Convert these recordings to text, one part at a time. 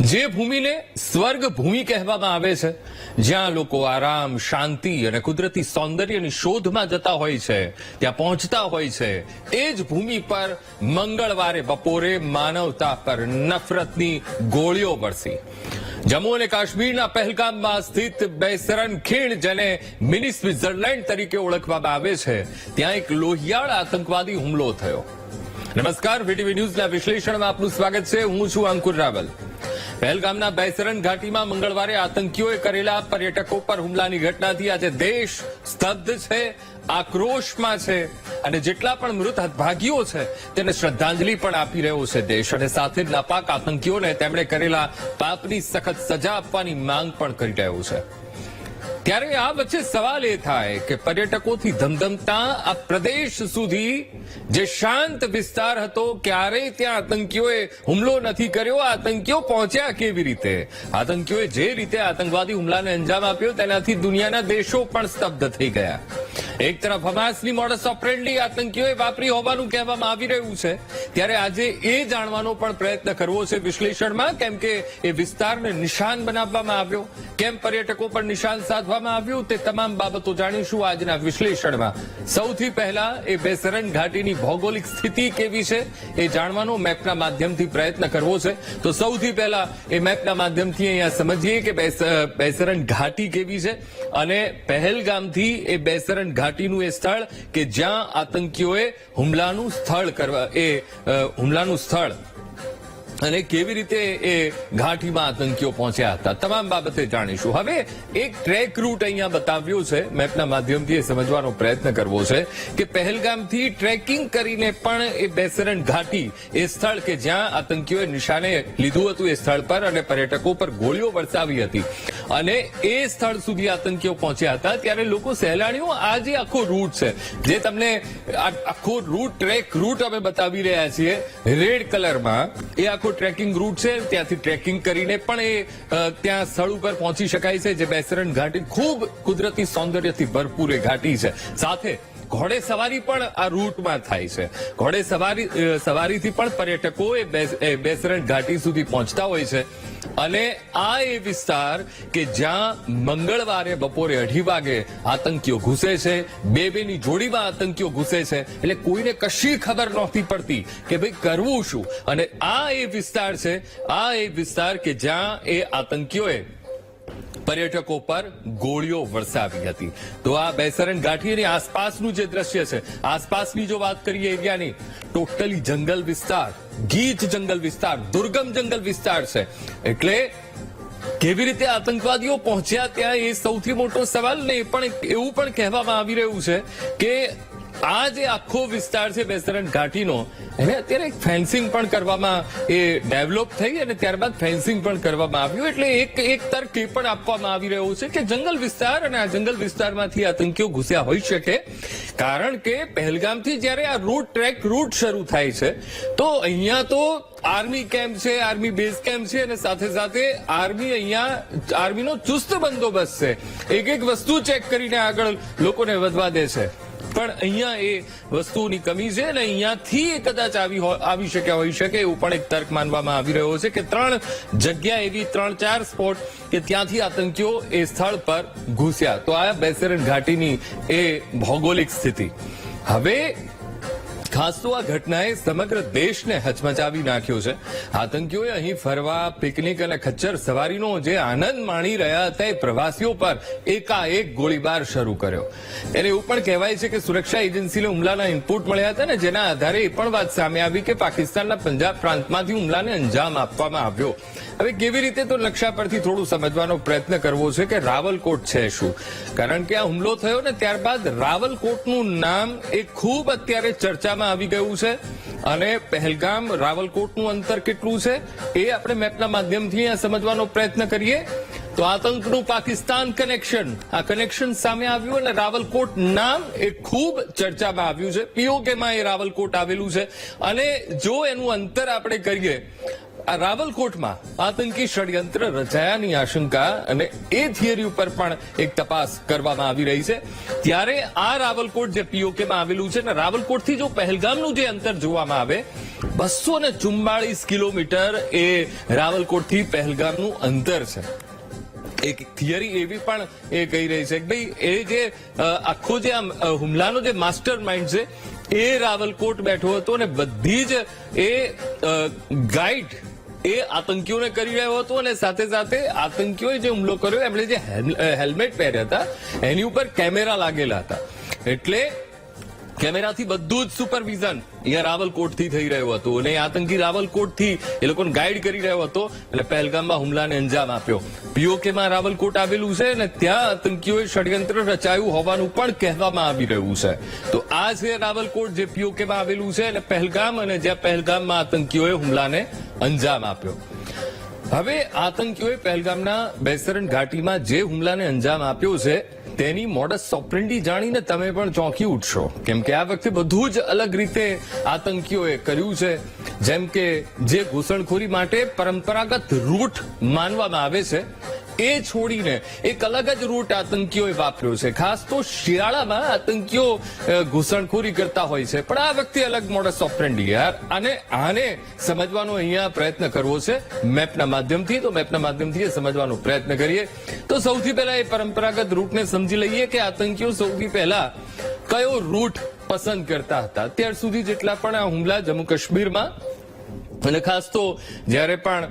જે ભૂમિને સ્વર્ગ ભૂમિ કહેવામાં આવે છે, જ્યાં લોકો આરામ, શાંતિ અને કુદરતી સૌંદર્યની શોધમાં જતા હોય છે, ત્યાં પહોંચતા હોય છે, એ જ ભૂમિ પર મંગળવારે બપોરે માનવતા પર નફરતની ગોળીઓ વરસી. જમ્મુ અને કાશ્મીરના પહેલગામમાં સ્થિત બેસરન ખીણ, જેને મિની સ્વિટ્ઝરલેન્ડ તરીકે ઓળખવામાં આવે છે, ત્યાં એક લોહિયાળ આતંકવાદી હુમલો થયો. નમસ્કાર, વીટીવી ન્યૂઝના વિશ્લેષણમાં આપનું સ્વાગત છે. હું છું અંકુર રાવલ. પહેલગામના બૈસરન ઘાટીમાં મંગળવારે આતંકીઓએ કરેલા પર્યટકો પર હુમલાની ઘટનાથી આજે દેશ સ્તબ્ધ છે, આક્રોશમાં છે અને જેટલા પણ મૃત હતભાગીઓ છે, તેને શ્રદ્ધાંજલિ પણ આપી રહ્યો છે દેશ અને સાથે નાપાક આતંકીઓને તેમણે કરેલા પાપની સખત સજા આપવાની માંગ પણ કરી રહ્યો છે. ત્યારે આ વચ્ચે સવાલ એ થાય કે પર્યટકોથી ધમધમતા આ પ્રદેશ સુધી જે શાંત વિસ્તાર હતો, ક્યારેય ત્યાં આતંકીઓએ હુમલો નથી કર્યો, આતંકીઓ પહોંચ્યા કેવી રીતે? આતંકીઓએ જે રીતે આતંકવાદી હુમલાને અંજામ આપ્યો, તેનાથી દુનિયાના દેશો પણ સ્તબ્ધ થઈ ગયા. એક તરફ હમાસની મોડસ ઓપરેન્ડી આતંકીઓએ વાપરી હોવાનું કહેવામાં આવી રહ્યું છે. ત્યારે આજે એ જાણવાનો પણ પ્રયત્ન કરવો છે વિશ્લેષણમાં, કેમ કે એ વિસ્તારને નિશાન બનાવવામાં આવ્યો. કેમ પર્યટકો પર નિશાન સાધવામાં આવ્યું તે તમામ બાબતો જાણીશું આજના વિશ્લેષણમાં. સૌથી પહેલા એ બેસરન ઘાટીની ભૌગોલિક સ્થિતિ કેવી છે એ જાણવાનો મેપના માધ્યમથી પ્રયત્ન કરવો છે. તો સૌથી પહેલા એ મેપના માધ્યમથી અહીંયા સમજીએ કે બેસ- બેસરન ઘાટી કેવી છે અને પહેલગામથી એ બેસરન ઘાટીનું એ સ્થળ કે જ્યાં આતંકીઓએ હુમલાનું સ્થળ એ હુમલાનું સ્થળ. અને કેવી રીતે એ ઘાટીમાં આતંકીઓ પહોંચ્યા હતા. તમામ બાબતે જાણીશું. હવે એક ટ્રેક રૂટ અહીંયા બતાવ્યો છે. મેપના માધ્યમથી એ સમજવાનો પ્રયત્ન કરવો છે કે પહેલગામથી ટ્રેકિંગ કરીને પણ એ બેસરણ ઘાટી એ સ્થળ કે જ્યાં આતંકીઓએ નિશાને લીધું હતું એ સ્થળ પર અને પર્યટકો પર ગોળીઓ વરસાવી હતી. અને એ સ્થળ સુધી આતંકીઓ પહોંચ્યા હતા. ત્યારે લોકો સહેલાણીઓ, આ જે આખો રૂટ છે, જે તમને આખો રૂટ ટ્રેક રૂટ અમે બતાવી રહ્યા છીએ રેડ કલરમાં એ આખો ટ્રેકિંગ રૂટ છે. ત્યાંથી ટ્રેકિંગ કરીને પણ એ ત્યાં સ્થળ ઉપર પહોંચી શકાય છે, જે બેસરણ ઘાટી ખૂબ કુદરતી સૌંદર્યથી ભરપૂર એ ઘાટી છે. સાથે ઘોડે સવારી પણ આ રૂટમાં થાય છે. ઘોડે સવારી સવારીથી પણ પર્યટકો એ, બેસરણ ઘાટી સુધી પહોંચતા હોય છે. અને આ એ વિસ્તાર કે જ્યાં મંગળવારે બપોરે અઢી વાગે આતંકીઓ ઘૂસે છે, બે બેની જોડીમાં આતંકીઓ ઘૂસે છે, એટલે કોઈને કશી ખબર નહોતી પડતી કે ભાઈ કરવું શું? અને આ એ વિસ્તાર છે, આ એ વિસ્તાર કે જ્યાં એ આતંકીઓએ પર્યટકો પર ગોળીઓ વરસાવી હતી. તો આ બેસરણ ગાંઠીની આસપાસનું જે દ્રશ્ય છે, આસપાસની જો વાત કરીએ એરિયાની, ટોટલી જંગલ વિસ્તાર, ગીચ જંગલ વિસ્તાર, દુર્ગમ જંગલ વિસ્તાર છે. એટલે કેવી રીતે આતંકવાદીઓ પહોંચ્યા ત્યાં એ સૌથી મોટો સવાલ ને પણ એવું પણ કહેવામાં આવી રહ્યું છે કે આ જે આખો વિસ્તાર છે બેસરણ ઘાટીનો. એને અત્યારે એક ફેન્સિંગ પણ કરવામાં એ ડેવલપ થઈ અને ત્યારબાદ ફેન્સિંગ પણ કરવામાં આવ્યું. એટલે એક એક તર્ક એ પણ આપવામાં આવી રહ્યો છે કે જંગલ વિસ્તાર અને આ જંગલ વિસ્તારમાંથી આતંકીઓ ઘૂસ્યા હોઈ શકે. કારણ કે પહેલગામથી જ્યારે આ રૂટ ટ્રેક રૂટ શરૂ થાય છે, તો અહીંયા તો આર્મી કેમ્પ છે આર્મી બેઝ કેમ્પ છે અને સાથે સાથે આર્મી અહીંયા આર્મીનો ચુસ્ત બંદોબસ્ત છે. એક એક વસ્તુ ચેક કરીને આગળ લોકોને વધવા દે છે. પણ અહીંયા એ વસ્તુની કમી છે અને અહીંયાથી કદાચ આવી આવી શક્યા હોઈ શકે એવું પણ એક તર્ક માનવામાં આવી રહ્યો છે કે ત્રણ જગ્યા એવી, ત્રણ ચાર સ્પોટ કે ત્યાંથી આતંકીઓ એ સ્થળ પર ઘૂસ્યા. તો આ બેસેરન ઘાટીની એ ભૌગોલિક સ્થિતિ. હવે ખાસ તો આ ઘટનાએ સમગ્ર દેશને હચમચાવી નાખ્યો છે. આતંકીઓએ અહીં ફરવા, પિકનિક અને ખચ્ચર સવારીનો જે આનંદ માણી રહ્યા હતા એ પ્રવાસીઓ પર એકાએક ગોળીબાર શરૂ કર્યો. એને એવું પણ કહેવાય છે કે સુરક્ષા એજન્સીને હુમલાના ઇનપુટ મળ્યા હતા ને જેના આધારે એ પણ વાત સામે આવી કે પાકિસ્તાનના પંજાબ પ્રાંતમાંથી હુમલાને અંજામ આપવામાં આવ્યો. હવે કેવી રીતે તો નકશા પરથી થોડું સમજવાનો પ્રયત્ન કરવો છે કે રાવલકોટ છે શું? કારણ કે આ હુમલો થયો ને ત્યારબાદ રાવલકોટનું નામ એ ખૂબ અત્યારે ચર્ચામાં આવી ગયું છે અને પહેલગામ રાવલકોટનું અંતર કેટલું છે એ આપણે મેપના માધ્યમથી સમજવાનો પ્રયત્ન કરીએ. તો આતંકનું પાકિસ્તાન કનેક્શન આ કનેક્શન સામે આવ્યું અને રાવલકોટ નામ એ ખૂબ ચર્ચામાં આવ્યું છે. પીઓકેમાં એ રાવલકોટ આવેલું છે. અને જો એનું અંતર આપણે કરીએ આ રાવલકોટમાં આતંકી ષડયંત્ર રચાયાની આશંકા અને એ થિયરી ઉપર પણ એક તપાસ કરવામાં આવી રહી છે. ત્યારે આ રાવલકોટ જે પીઓકેમાં આવેલું છે ને, રાવલકોટથી જો પહેલગામનું જે અંતર જોવામાં આવે, બસો ને ચુમ્બાળીસ કિલોમીટર એ રાવલકોટથી પહેલગામનું અંતર છે. એક થિયરી એવી પણ એ કહી રહી છે કે ભાઈ, એ જે આખો જે આમ હુમલાનો જે માસ્ટર માઇન્ડ છે, એ રાવલકોટ બેઠો હતો અને બધી જ એ ગાઈડ એ આતંકીઓને કરી રહ્યો હતો અને સાથે સાથે આતંકીઓએ જે હુમલો કર્યો, એમણે જે હેલ- હેલ્મેટ પહેર્યા હતા, એની ઉપર કેમેરા લાગેલા હતા. એટલે કેમેરાથી બધું જ સુપરવિઝન અહીંયા રાવલકોટથી થઈ રહ્યું હતું અને આતંકી રાવલકોટથી એ લોકોને ગાઈડ કરી રહ્યો હતો એટલે પહેલગામમાં હુમલાને અંજામ આપ્યો. પીઓકેમાં રાવલકોટ આવેલું છે અને ત્યાં આતંકીઓએ ષડયંત્ર રચાયું હોવાનું પણ કહેવામાં આવી રહ્યું છે. તો આ છે રાવલકોટ જે પીઓકેમાં આવેલું છે અને પહેલગામ અને જ્યાં પહેલગામમાં આતંકીઓએ હુમલાને અંજામ આપ્યો. હવે આતંકીઓએ પહેલગામના બેસરણ ઘાટીમાં જે હુમલાને અંજામ આપ્યો છે તેની મોડસ ઓપરેન્ડી જાણીને તમે પણ ચોંકી ઉઠશો. કેમ કે આ વખતે બધું જ અલગ રીતે આતંકીઓએ કર્યું છે. જેમ કે જે ઘૂસણખોરી માટે પરંપરાગત રૂટ માનવામાં આવે છે એ છોડીને એક અલગ જ રૂટ આતંકીઓએ વાપર્યો છે. ખાસ તો શિયાળામાં આતંકીઓ ઘૂસણખોરી કરતા હોય છે. પણ આ વ્યક્તિ અલગ મોડસ ઓપરેન્ડી અને આને સમજવાનો અહીંયા પ્રયત્ન કરવો છે. મેપના માધ્યમથી, તો મેપના માધ્યમથી સમજવાનો પ્રયત્ન કરીએ. તો સૌથી પહેલા એ પરંપરાગત રૂટને સમજી લઈએ કે આતંકીઓ સૌથી પહેલા કયો રૂટ પસંદ કરતા હતા. અત્યાર સુધી જેટલા પણ આ હુમલા જમ્મુ કાશ્મીરમાં અને ખાસ તો જ્યારે પણ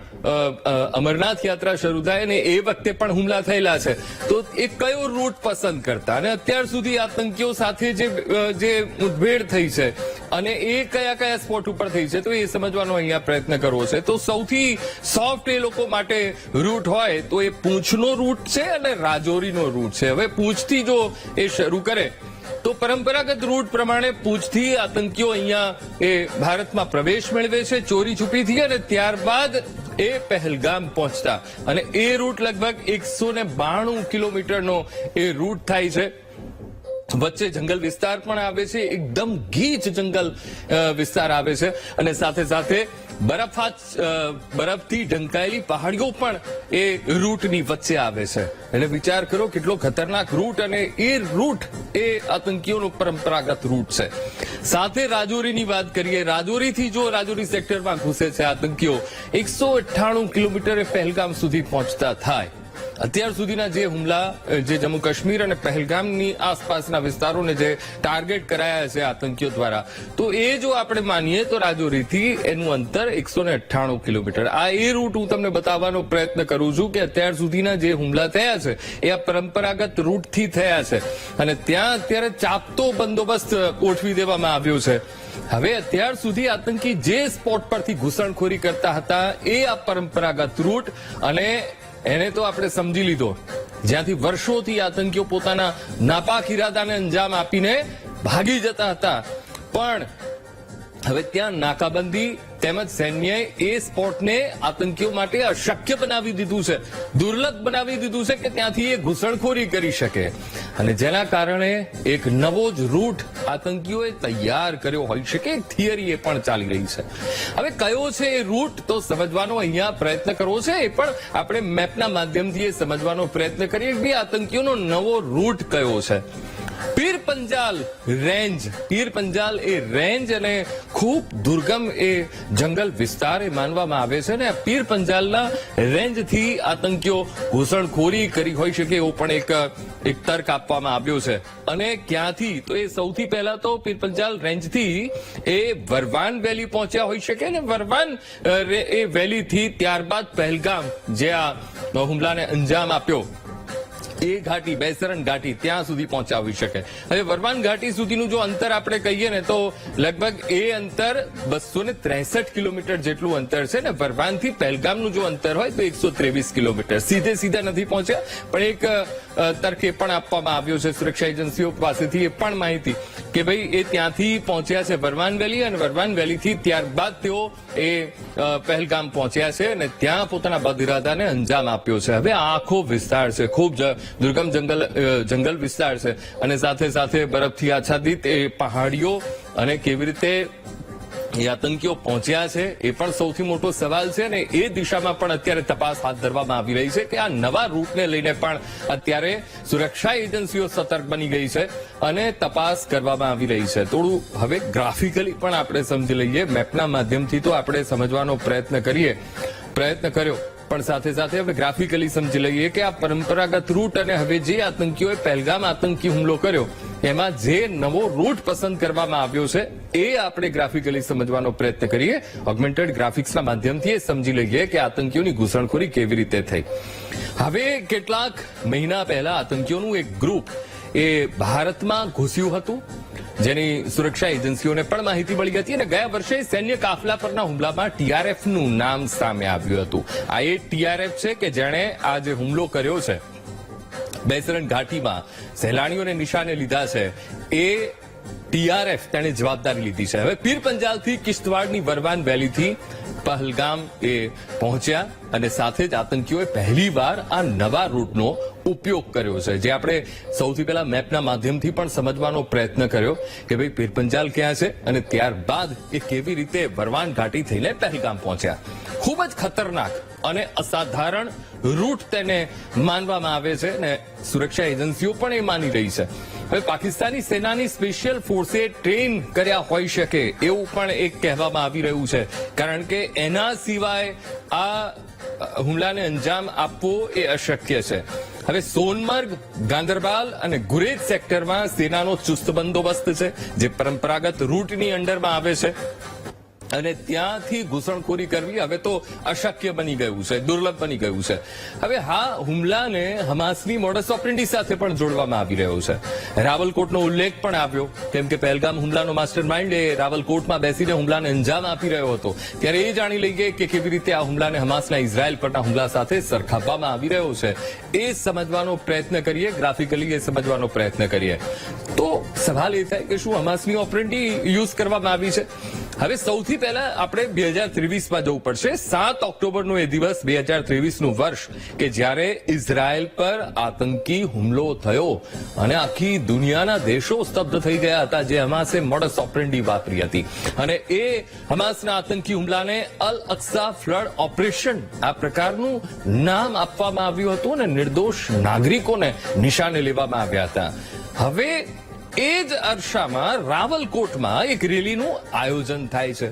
અમરનાથ યાત્રા શરૂ થાય ને એ વખતે પણ હુમલા થયેલા છે, તો એ કયો રૂટ પસંદ કરતા? અને અત્યાર સુધી આતંકીઓ સાથે જે જે મુઠભેડ થઈ છે, અને એ કયા કયા સ્પોટ ઉપર થઈ છે, તો એ સમજવાનો અહીંયા પ્રયત્ન કરવો છે. તો સૌથી સોફ્ટ એ લોકો માટે રૂટ હોય, તો એ પૂંછનો રૂટ છે અને રાજૌરીનો રૂટ છે. હવે પૂંછથી જો એ શરૂ કરે તો પરંપરાગત રૂટ પ્રમાણે પૂછથી આતંકીઓ અહીંયા એ ભારતમાં પ્રવેશ મેળવે છે, ચોરી છુપીથી અને ત્યારબાદ એ પહેલગામ પહોંચતા. અને એ રૂટ લગભગ એકસો ને બાણું કિલોમીટરનો એ રૂટ થાય છે. વચ્ચે જંગલ વિસ્તાર પણ આવે છે, એકદમ ગીચ જંગલ વિસ્તાર આવે છે. અને સાથે સાથે બરફાત બરફથી ઢંકાયેલી પહાડીઓ પણ એ રૂટની વચ્ચે આવે છે. એટલે વિચાર કરો કેટલો ખતરનાક રૂટ અને એ રૂટ એ આતંકીઓનો પરંપરાગત રૂટ છે. સાથે રાજૌરીની વાત કરીએ, રાજૌરીથી જો રાજૌરી સેક્ટરમાં ઘૂસે છે આતંકીઓ, એકસો અઠ્ઠાણું કિલોમીટરે પહેલગામ સુધી પહોંચતા થાય. અત્યાર સુધીના જે હુમલા જે જમ્મુ કાશ્મીર અને પહેલગામની આસપાસના વિસ્તારોને જે ટાર્ગેટ કરાયા છે આતંકીઓ દ્વારા, તો એ જો આપણે માનીએ તો રાજૌરીથી એનું અંતર એકસો કિલોમીટર. આ એ રૂટ હું તમને બતાવવાનો પ્રયત્ન કરું છું કે અત્યાર સુધીના જે હુમલા થયા છે, એ આ પરંપરાગત રૂટથી થયા છે. અને ત્યાં અત્યારે ચાપતો બંદોબસ્ત ગોઠવી દેવામાં આવ્યો છે. હવે અત્યાર સુધી આતંકી જે સ્પોટ પરથી ઘૂસણખોરી કરતા હતા, એ આ પરંપરાગત રૂટ અને એને તો આપણે સમજી લીધો. જ્યાંથી વર્ષોથી આતંકીઓ પોતાના નાપાક ઇરાદાને અંજામ આપીને ભાગી જતા હતા. પણ હવે ત્યાં નાકાબંધી તેમજ સૈન્યએ એ સ્પોટને આતંકીઓ માટે અશક્ય બનાવી દીધું છે. દુર્લભ બનાવી દીધું છે કે ત્યાંથી એ ઘૂસણખોરી કરી શકે. અને જેના કારણે એક નવો જ રૂટ આતંકીઓએ તૈયાર કર્યો હોઈ શકે, એક થિયરી એ પણ ચાલી રહી છે. હવે કયો છે એ રૂટ તો સમજવાનો અહીંયા પ્રયત્ન કરવો છે, એ પણ આપણે મેપના માધ્યમથી એ સમજવાનો પ્રયત્ન કરીએ કે આતંકીઓનો નવો રૂટ કયો છે. પીર પંજાલ રેન્જ. પીર પંજાલ એ રેન્જ અને ખૂબ દુર્ગમ એ જંગલ વિસ્તાર એ માનવામાં આવે છે અને પીર પંજાલના રેન્જથી આતંકીઓ ઘૂસણખોરી કરી હોઈ શકે એવો પણ એક એક તર્ક આપવામાં આવ્યો છે. અને ક્યાંથી? તો એ સૌથી પહેલા તો પીર પંજાલ રેન્જથી એ વરવાન વેલી પહોંચ્યા હોઈ શકે ને. વરવાન એ વેલીથી ત્યારબાદ પહેલગામ જે આ હુમલાને અંજામ આપ્યો. એ ઘાટી, બેસરણ ઘાટી ત્યાં સુધી પહોંચાવી શકે. હવે વરવાન ઘાટી સુધીનું જો અંતર આપણે કહીએ ને તો લગભગ એ અંતર બસો ને ત્રેસઠ કિલોમીટર જેટલું અંતર છે ને. વરવાનથી પહેલગામનું જો અંતર હોય તો એકસો ત્રેવીસ કિલોમીટર. સીધે સીધા નથી પહોંચ્યા, પણ એક તર્ક પણ આપવામાં આવ્યો છે. સુરક્ષા એજન્સીઓ પાસેથી એ પણ માહિતી કે ભાઈ, એ ત્યાંથી પહોંચ્યા છે વરવાન વેલી અને વરવાન વેલીથી ત્યારબાદ તેઓ એ પહેલગામ પહોંચ્યા છે અને ત્યાં પોતાના બદ અંજામ આપ્યો છે. હવે આખો વિસ્તાર છે. ખૂબ જ દુર્ગમ જંગલ જંગલ વિસ્તાર છે. અને સાથે સાથે બરફથી આચ્છાદિત એ પહાડીઓ અને કેવી રીતે એ આતંકીઓ પહોંચ્યા છે એ પણ સૌથી મોટો સવાલ છે અને એ દિશામાં પણ અત્યારે તપાસ હાથ ધરવામાં આવી રહી છે કે આ નવા રૂટને લઈને પણ અત્યારે સુરક્ષા એજન્સીઓ સતર્ક બની ગઈ છે અને તપાસ કરવામાં આવી રહી છે. થોડું હવે ગ્રાફિકલી પણ આપણે સમજી લઈએ, મેપના માધ્યમથી તો આપણે સમજવાનો પ્રયત્ન કરીએ. પ્રયત્ન કર્યો. પણ સાથે સાથે હવે ગ્રાફિકલી સમજી લઈએ કે આ પરંપરાગત રૂટ અને હવે જે આતંકીઓએ પહેલગામ આતંકી હુમલો કર્યો, એમાં જે નવો રૂટ પસંદ કરવામાં આવ્યો છે, એ આપણે ગ્રાફિકલી સમજવાનો પ્રયત્ન કરીએ. ઓગમેન્ટેડ ગ્રાફિક્સના માધ્યમથી એ સમજી લઈએ કે આતંકીઓની ઘૂસણખોરી કેવી રીતે થઈ. હવે કેટલાક મહિના પહેલા આતંકીઓનું એક ગ્રુપ એ ભારતમાં ઘૂસ્યું હતું. જેની સુરક્ષા એજન્સીઓને પણ માહિતી મળી હતી અને ગયા વર્ષે સૈન્ય કાફલા પરના હુમલામાં ટીઆરએફનું નામ સામે આવ્યું હતું. આ એ ટીઆરએફ છે કે જેણે આ જે હુમલો કર્યો છે બેસરણ ઘાટીમાં સહેલાણીઓને નિશાને લીધા છે, એ ટીઆરએફ તેણે જવાબદારી લીધી છે. હવે પીર પંજાલથી કિશ્તવાડની વરવાન વેલીથી પહલગામ એ પહોંચ્યા અને સાથે જ આતંકીઓએ પહેલીવાર આ નવા રૂટનો ઉપયોગ કર્યો છે. જે આપણે સૌથી પહેલા મેપના માધ્યમથી પણ સમજવાનો પ્રયત્ન કર્યો કે ભાઈ પીરપંજાલ ક્યાં છે અને ત્યારબાદ એ કેવી રીતે વરવાન ઘાટી થઈને પહેલગામ પહોંચ્યા. ખૂબ જ ખતરનાક અને અસાધારણ રૂટ તેને માનવામાં આવે છે અને સુરક્ષા એજન્સીઓ પણ એ માની રહી છે. હવે પાકિસ્તાની સેનાની સ્પેશિયલ ફોર્સે ટ્રેન કર્યા હોઈ શકે એવું પણ એક કહેવામાં આવી રહ્યું છે. કારણ કે એના સિવાય આ હુમલાને અંજામ આપવો એ અશક્ય છે. હવે સોનમર્ગ ગાંધરબાલ અને ગુરેજ સેક્ટરમાં સેનાનો ચુસ્ત બંદોબસ્ત છે, જે પરંપરાગત રૂટની અંડરમાં આવે છે. અને ત્યાંથી ઘૂસણખોરી કરવી હવે તો અશક્ય બની ગયું છે, દુર્લભ બની ગયું છે. હવે હા, હુમલાને હમાસની મોડસ ઓપરેન્ડી સાથે પણ જોડવામાં આવી રહ્યો છે. રાવલકોટનો ઉલ્લેખ પણ આવ્યો, કેમ કે પહેલગામ હુમલાનો માસ્ટર માઇન્ડ એ રાવલકોટમાં બેસીને હુમલાને અંજામ આપી રહ્યો હતો. ત્યારે એ જાણી લઈએ કે કેવી રીતે આ હુમલાને હમાસના ઇઝરાયલ પરના હુમલા સાથે સરખાવવામાં આવી રહ્યો છે. એ સમજવાનો પ્રયત્ન કરીએ ગ્રાફિકલી એ સમજવાનો પ્રયત્ન કરીએ. તો સવાલ એ થાય કે શું હમાસની ઓપરેન્ડી યુઝ કરવામાં આવી છે? હવે સૌથી પહેલા આપણે બે હજાર ત્રેવીસમાં જવું પડશે. સાત ઓક્ટોબરનો એ દિવસ બે હજાર ત્રેવીસનું વર્ષ કે જ્યારે ઇઝરાયલ પર આતંકી હુમલો થયો અને આખી દુનિયાના દેશો સ્તબ્ધ થઈ ગયા હતા જે હમાસે મોડસ ઓપરેન્ડી વાપરી હતી. અને એ હમાસના આતંકી હુમલાને અલ અક્સા ફ્લડ ઓપરેશન આ પ્રકારનું નામ આપવામાં આવ્યું હતું અને નિર્દોષ નાગરિકોને નિશાને લેવામાં આવ્યા હતા. હવે એ જ અરસામાં રાવલકોટમાં એક રેલીનું આયોજન થાય છે.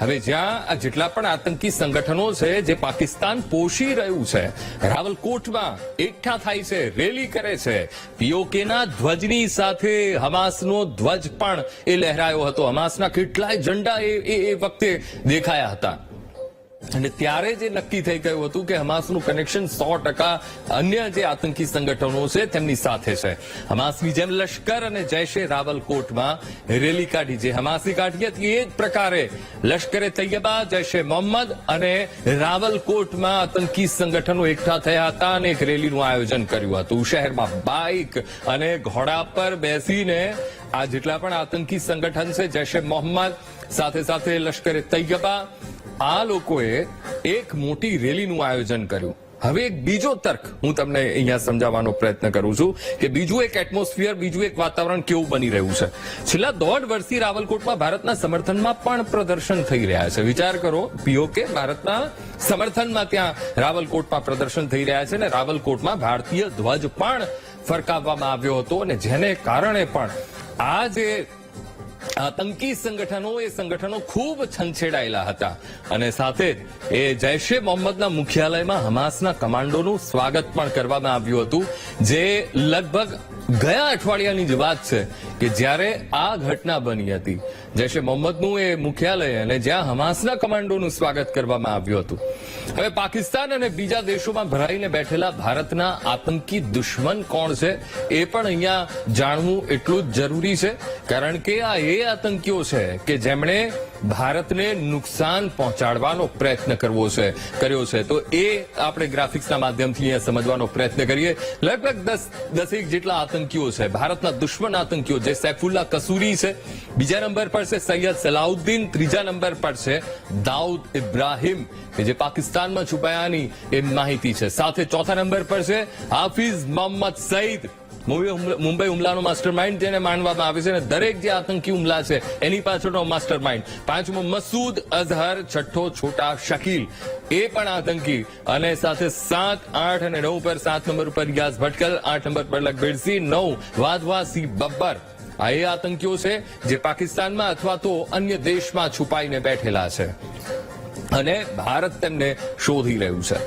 હવે જ્યાં આ જેટલા પણ આતંકી સંગઠનો છે જે પાકિસ્તાન પોષી રહ્યું છે, રાવલકોટમાં એકઠા થાય છે, રેલી કરે છે. પીઓકેના ધ્વજની સાથે હમાસનો ધ્વજ પણ એ લહેરાયો હતો. હમાસના કેટલાય ઝંડા એ વખતે દેખાયા હતા. અને ત્યારે જે નક્કી થઈ ગયું હતું કે હમાસનું કનેક્શન સો ટકા અન્ય જે આતંકી સંગઠનો છે તેમની સાથે છે. હમાસની જેમ લશ્કર અને જૈશે રાવલકોટમાં રેલી કાઢી જે હમાસની કાઢી હતી એ જ પ્રકારે લશ્કરે તૈયબા, જૈશે મોહમ્મદ અને રાવલકોટમાં આતંકી સંગઠનો એકઠા થયા હતા અને એક રેલીનું આયોજન કર્યું હતું. શહેરમાં બાઇક અને ઘોડા પર બેસીને આ જેટલા પણ આતંકી સંગઠન છે, જૈશે મોહમ્મદ, સાથે સાથે લશ્કરે તૈયબા આ લોકોએ એક મોટી રેલીનું આયોજન કર્યું. હવે એક બીજો તર્ક હું તમને અહીંયા સમજાવવાનો પ્રયત્ન કરું છું કે બીજું એક એટમોસ્ફિયર બીજું એક વાતાવરણ કેવું બની રહ્યું છે. છેલ્લા દોઢ વર્ષથી રાવલકોટમાં ભારતના સમર્થનમાં પણ પ્રદર્શન થઈ રહ્યા છે. વિચાર કરો પીઓકે ભારતના સમર્થનમાં ત્યાં રાવલકોટમાં પ્રદર્શન થઈ રહ્યા છે અને રાવલકોટમાં ભારતીય ધ્વજ પણ ફરકાવવામાં આવ્યો હતો અને જેને કારણે પણ આ જે આતંકી સંગઠનો એ સંગઠનો ખૂબ છંછેડાયેલા હતા. અને સાથે જ એ જૈશે મોહમ્મદના મુખ્યાલયમાં હમાસના કમાન્ડોનું સ્વાગત પણ કરવામાં આવ્યું હતું, જે લગભગ ગયા અઠવાડિયાની જ વાત છે કે જ્યારે આ ઘટના બની હતી, જૈશે મોહમ્મદનું એ મુખ્યાલય અને જ્યાં હમાસના કમાન્ડોનું સ્વાગત કરવામાં આવ્યું હતું. હવે પાકિસ્તાન અને બીજા દેશોમાં ભરાઈને બેઠેલા ભારતના આતંકી દુશ્મન કોણ છે, એ પણ અહીંયા જાણવું એટલું જ જરૂરી છે, કારણ કે આ એ આતંકીઓ છે કે જેમણે ભારતને નુકસાન પહોંચાડવાનો પ્રયત્ન કરવો છે, કર્યો છે. તો એ આપણે ગ્રાફિક્સના માધ્યમથી અહીંયા સમજવાનો પ્રયત્ન કરીએ. લગભગ દસ, દસેક જેટલા આતંકીઓ છે. ભારતના દુશ્મન આતંકીઓ જે સૈફુલ્લા કસૂરી છે. બીજા નંબર પર છે સૈયદ સલાઉદ્દીન. ત્રીજા નંબર પર છે દાઉદ ઇબ્રાહિમ, કે જે પાકિસ્તાનમાં છુપાયાની એ માહિતી છે. સાથે ચોથા નંબર પર છે હાફિઝ મોહમ્મદ સઈદ. મુંબઈ હુમલાનો માસ્ટર માઇન્ડ જેને માનવામાં આવે છે અને દરેક જે આતંકી હુમલા છે, એની પાછળનો માસ્ટર માઇન્ડ પાંચમો મસૂદ અઝહર, છઠ્ઠો છોટા શકીલ. એ પણ આતંકી. અને સાથે સાત, આઠ અને નવ પર સાત નંબર ઉપર યાસ ભટકલ, આઠ નંબર પર લખબીરસિંહ નવ વાધવાસી બબ્બર. આ એ આતંકીઓ છે જે પાકિસ્તાનમાં અથવા તો અન્ય દેશમાં છુપાઈને બેઠેલા છે. અને ભારત તેમને શોધી રહ્યું છે.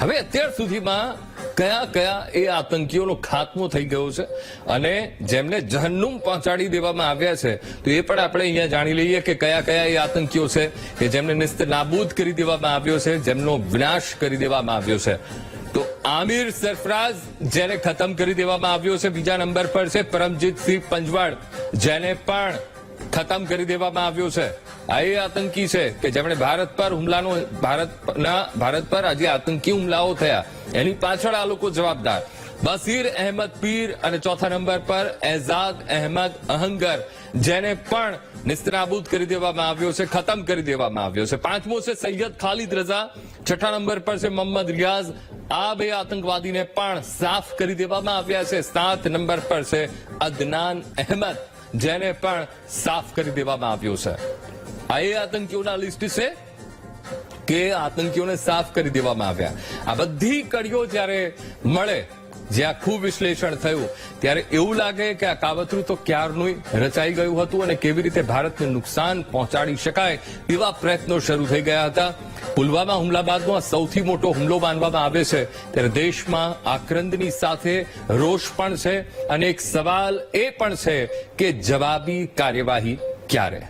હવે અત્યાર સુધીમાં કયા કયા એ આતંકીઓનો ખાત્મો થઈ ગયો છે અને જેમને જહન્નુમ પહોંચાડી દેવામાં આવ્યા છે, તો એ પણ આપણે અહીંયા જાણી લઈએ કે કયા કયા એ આતંકીઓ છે કે જેમને નિસ્ત નાબૂદ કરી દેવામાં આવ્યો છે, જેમનો વિનાશ કરી દેવામાં આવ્યો છે. તો આમિર સરફરાઝ જેને ખતમ કરી દેવામાં આવ્યો છે, બીજા નંબર પર છે પરમજીતસિંહ પંજવાડ જેને પણ ખતમ કરી દેવામાં આવ્યો છે. આ એ આતંકી છે કે જેમણે ભારત પર હુમલાનો ભારતના ભારત પર આજે આતંકી હુમલાઓ થયા. એની પાછળ આ લોકો જવાબદાર. બસીર અહેમદ પીર અને ચોથા નંબર પર એઝાદ અહેમદ અહંગર, જેને પણ નિસ્તનાબૂદ કરી દેવામાં આવ્યો છે, ખતમ કરી દેવામાં આવ્યો છે. પાંચમો છે સૈયદ ખાલિદ રઝા. છઠ્ઠા નંબર પર છે મોહમ્મદ રિયાઝ. આ બે આતંકવાદીને પણ સાફ કરી દેવામાં આવ્યા છે. સાત નંબર પર છે અદનાન અહેમદ. જેને પણ સાફ કરી દેવામાં આવ્યો છે. આ એ આતંકીઓના લિસ્ટ છે કે આતંકીઓને સાફ કરી દેવામાં આવ્યા. આ બધી કડીઓ જ્યારે મળે જે આખું વિશ્લેષણ થયું, ત્યારે એવું લાગે કે આ કાવતરું તો ક્યારનું રચાઈ ગયું હતું અને કેવી રીતે ભારતને નુકસાન પહોંચાડી શકાય એવા પ્રયત્નો શરૂ થઈ ગયા હતા. પુલવામા હુમલા બાદનો આ સૌથી મોટો હુમલો માનવામાં આવે છે. ત્યારે દેશમાં આક્રંદની સાથે રોષ પણ છે અને એક સવાલ એ પણ છે કે જવાબી કાર્યવાહી ક્યારે?